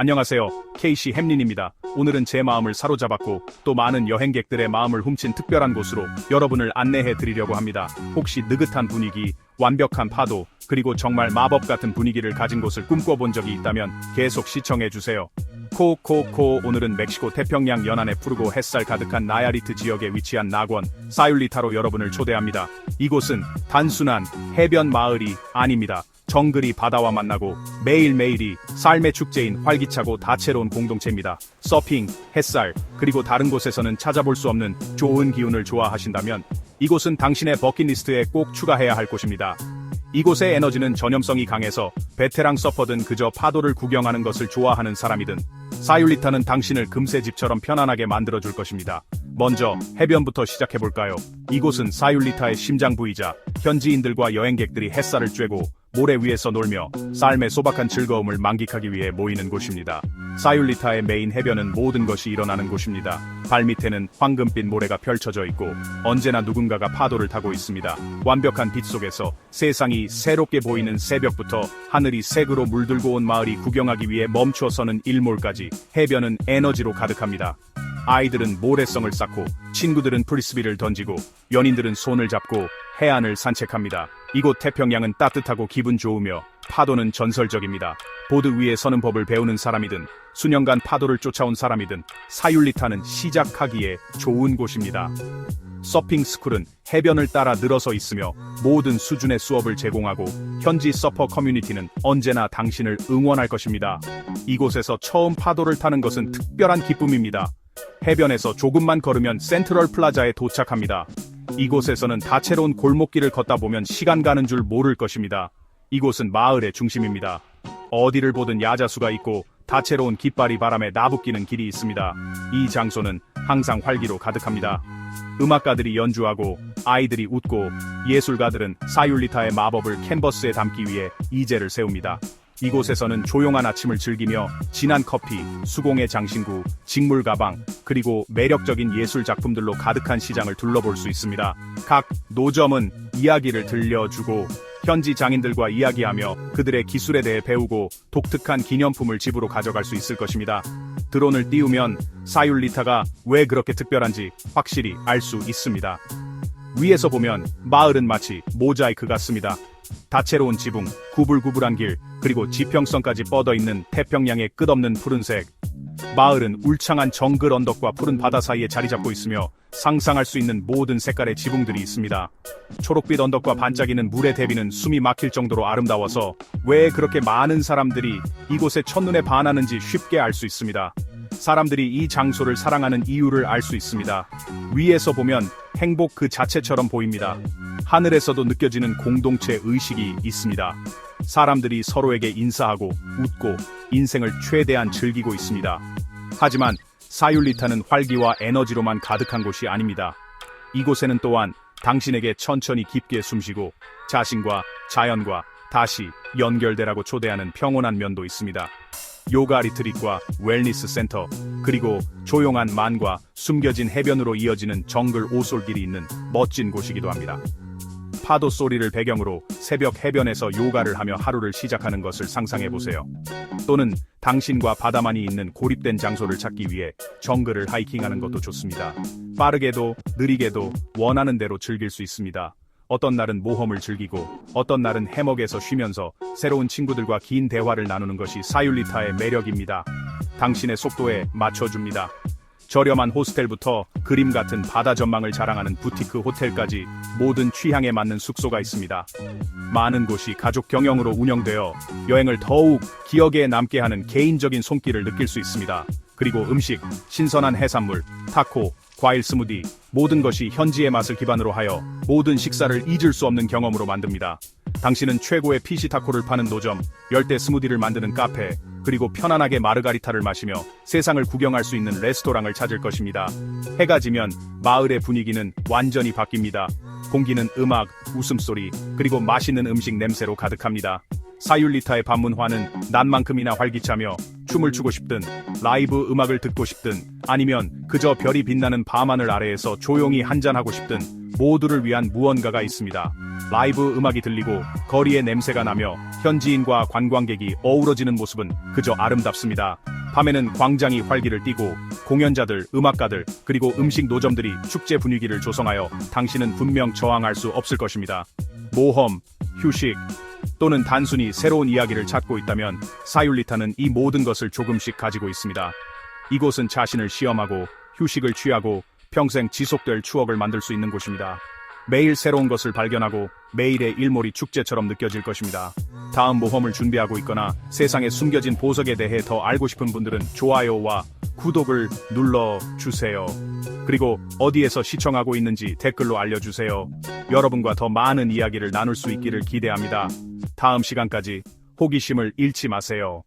안녕하세요. 케이시 햄린입니다. 오늘은 제 마음을 사로잡았고 또 많은 여행객들의 마음을 훔친 특별한 곳으로 여러분을 안내해 드리려고 합니다. 혹시 느긋한 분위기, 완벽한 파도, 그리고 정말 마법 같은 분위기를 가진 곳을 꿈꿔본 적이 있다면 계속 시청해 주세요. 코코코 오늘은 멕시코 태평양 연안의 푸르고 햇살 가득한 나야리트 지역에 위치한 낙원 사율리타로 여러분을 초대합니다. 이곳은 단순한 해변 마을이 아닙니다. 정글이 바다와 만나고 매일매일이 삶의 축제인 활기차고 다채로운 공동체입니다. 서핑, 햇살, 그리고 다른 곳에서는 찾아볼 수 없는 좋은 기운을 좋아하신다면 이곳은 당신의 버킷리스트에 꼭 추가해야 할 곳입니다. 이곳의 에너지는 전염성이 강해서 베테랑 서퍼든 그저 파도를 구경하는 것을 좋아하는 사람이든 사율리타는 당신을 금세 집처럼 편안하게 만들어줄 것입니다. 먼저 해변부터 시작해볼까요? 이곳은 사율리타의 심장 부이자 현지인들과 여행객들이 햇살을 쬐고 모래 위에서 놀며 삶의 소박한 즐거움을 만끽하기 위해 모이는 곳입니다. 사율리타의 메인 해변은 모든 것이 일어나는 곳입니다. 발밑에는 황금빛 모래가 펼쳐져 있고 언제나 누군가가 파도를 타고 있습니다. 완벽한 빛 속에서 세상이 새롭게 보이는 새벽부터 하늘이 색으로 물들고 온 마을이 구경하기 위해 멈추어서는 일몰까지 해변은 에너지로 가득합니다. 아이들은 모래성을 쌓고 친구들은 프리스비를 던지고 연인들은 손을 잡고 해안을 산책합니다. 이곳 태평양은 따뜻하고 기분 좋으며 파도는 전설적입니다. 보드 위에 서는 법을 배우는 사람이든 수년간 파도를 쫓아온 사람이든 사율리타는 시작하기에 좋은 곳입니다. 서핑 스쿨은 해변을 따라 늘어서 있으며 모든 수준의 수업을 제공하고 현지 서퍼 커뮤니티는 언제나 당신을 응원할 것입니다. 이곳에서 처음 파도를 타는 것은 특별한 기쁨입니다. 해변에서 조금만 걸으면 센트럴 플라자에 도착합니다. 이곳에서는 다채로운 골목길을 걷다 보면 시간 가는 줄 모를 것입니다. 이곳은 마을의 중심입니다. 어디를 보든 야자수가 있고 다채로운 깃발이 바람에 나부끼는 길이 있습니다. 이 장소는 항상 활기로 가득합니다. 음악가들이 연주하고 아이들이 웃고 예술가들은 사율리타의 마법을 캔버스에 담기 위해 이제를 세웁니다. 이곳에서는 조용한 아침을 즐기며 진한 커피, 수공예 장신구, 직물 가방, 그리고 매력적인 예술 작품들로 가득한 시장을 둘러볼 수 있습니다. 각 노점은 이야기를 들려주고 현지 장인들과 이야기하며 그들의 기술에 대해 배우고 독특한 기념품을 집으로 가져갈 수 있을 것입니다. 드론을 띄우면 사율리타가 왜 그렇게 특별한지 확실히 알 수 있습니다. 위에서 보면 마을은 마치 모자이크 같습니다. 다채로운 지붕, 구불구불한 길, 그리고 지평선까지 뻗어 있는 태평양의 끝없는 푸른색. 마을은 울창한 정글 언덕과 푸른 바다 사이에 자리 잡고 있으며 상상할 수 있는 모든 색깔의 지붕들이 있습니다. 초록빛 언덕과 반짝이는 물의 대비는 숨이 막힐 정도로 아름다워서 왜 그렇게 많은 사람들이 이곳에 첫눈에 반하는지 쉽게 알 수 있습니다. 사람들이 이 장소를 사랑하는 이유를 알 수 있습니다. 위에서 보면 행복 그 자체처럼 보입니다. 하늘에서도 느껴지는 공동체 의식이 있습니다. 사람들이 서로에게 인사하고 웃고 인생을 최대한 즐기고 있습니다. 하지만 사율리타는 활기와 에너지로만 가득한 곳이 아닙니다. 이곳에는 또한 당신에게 천천히 깊게 숨쉬고 자신과 자연과 다시 연결되라고 초대하는 평온한 면도 있습니다. 요가 리트릿과 웰니스 센터, 그리고 조용한 만과 숨겨진 해변으로 이어지는 정글 오솔길이 있는 멋진 곳이기도 합니다. 파도 소리를 배경으로 새벽 해변에서 요가를 하며 하루를 시작하는 것을 상상해 보세요. 또는 당신과 바다만이 있는 고립된 장소를 찾기 위해 정글을 하이킹하는 것도 좋습니다. 빠르게도 느리게도 원하는 대로 즐길 수 있습니다. 어떤 날은 모험을 즐기고 어떤 날은 해먹에서 쉬면서 새로운 친구들과 긴 대화를 나누는 것이 사율리타의 매력입니다. 당신의 속도에 맞춰줍니다. 저렴한 호스텔부터 그림 같은 바다 전망을 자랑하는 부티크 호텔까지 모든 취향에 맞는 숙소가 있습니다. 많은 곳이 가족 경영으로 운영되어 여행을 더욱 기억에 남게 하는 개인적인 손길을 느낄 수 있습니다. 그리고 음식, 신선한 해산물, 타코, 과일 스무디, 모든 것이 현지의 맛을 기반으로 하여 모든 식사를 잊을 수 없는 경험으로 만듭니다. 당신은 최고의 피시 타코를 파는 노점, 열대 스무디를 만드는 카페, 그리고 편안하게 마르가리타를 마시며 세상을 구경할 수 있는 레스토랑을 찾을 것입니다. 해가 지면 마을의 분위기는 완전히 바뀝니다. 공기는 음악, 웃음소리, 그리고 맛있는 음식 냄새로 가득합니다. 사율리타의 반문화는 난만큼이나 활기차며 춤을 추고 싶든 라이브 음악을 듣고 싶든 아니면 그저 별이 빛나는 밤하늘 아래에서 조용히 한잔하고 싶든 모두를 위한 무언가가 있습니다. 라이브 음악이 들리고 거리의 냄새가 나며 현지인과 관광객이 어우러지는 모습은 그저 아름답습니다. 밤에는 광장이 활기를 띠고 공연자들, 음악가들, 그리고 음식 노점들이 축제 분위기를 조성하여 당신은 분명 저항할 수 없을 것입니다. 모험, 휴식, 또는 단순히 새로운 이야기를 찾고 있다면 사율리타는 이 모든 것을 조금씩 가지고 있습니다. 이곳은 자신을 시험하고 휴식을 취하고 평생 지속될 추억을 만들 수 있는 곳입니다. 매일 새로운 것을 발견하고 매일의 일몰이 축제처럼 느껴질 것입니다. 다음 모험을 준비하고 있거나 세상에 숨겨진 보석에 대해 더 알고 싶은 분들은 좋아요와 구독을 눌러주세요. 그리고 어디에서 시청하고 있는지 댓글로 알려주세요. 여러분과 더 많은 이야기를 나눌 수 있기를 기대합니다. 다음 시간까지 호기심을 잃지 마세요.